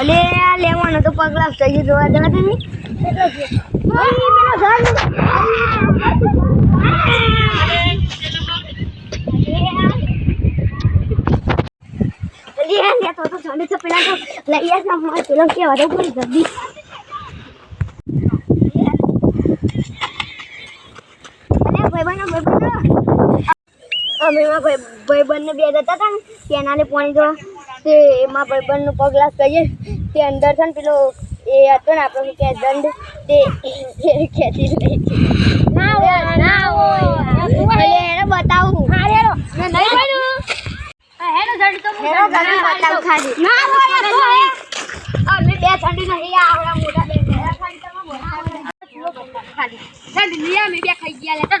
અલે લેવાનો તો પગલા સહી જોવા જવા દે ને. આવ્યા પેલા તો લઈ આવ્યા પેલો કેવા તો પૂરી જલ્દી. ભાઈબંધો ભાઈબંધો અમે એમાં ભાઈ ભાઈબંધને બે જતા હતા ને તેનાને પાણી તો તે એમાં ભાઈબંધનું પગલાસ કહીએ તે અંદર છે ને પેલો એ હતો ને આપણો કે દંડ તે ખેંચી લઈ ના હોય ના હોય. એને બતાવું. હેરો નહીં બન્યું હેરો દંડ તો હેરો દંડ બતાવ ખાલી. ના હોય અમે બે ઠંડી નહીં આવડા મોટા બે હેરા ખાલી તમે બોલાવો ખાલી દંડ લઈ અમે બે ખાઈ ગયા લેતા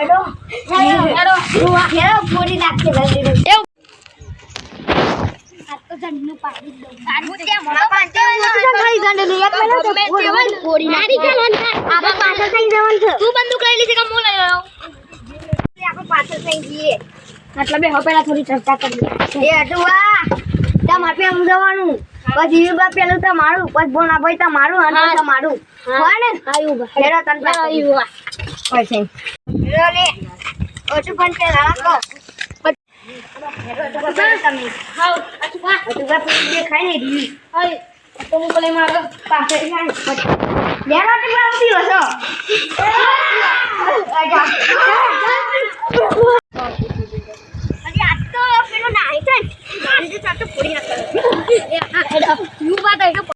ના પૂરી નાખી દંડી મતલબ હવે પેલા થોડી ચર્ચા કરીએ એ અટુવા તમારે પેલું જવાનું? પછી એ બા પેલું તમારું પછી ભોણા ભાઈ તમારું અને તમારું હા. ને હેરો તને પછી. તે પેલું નાઈ છે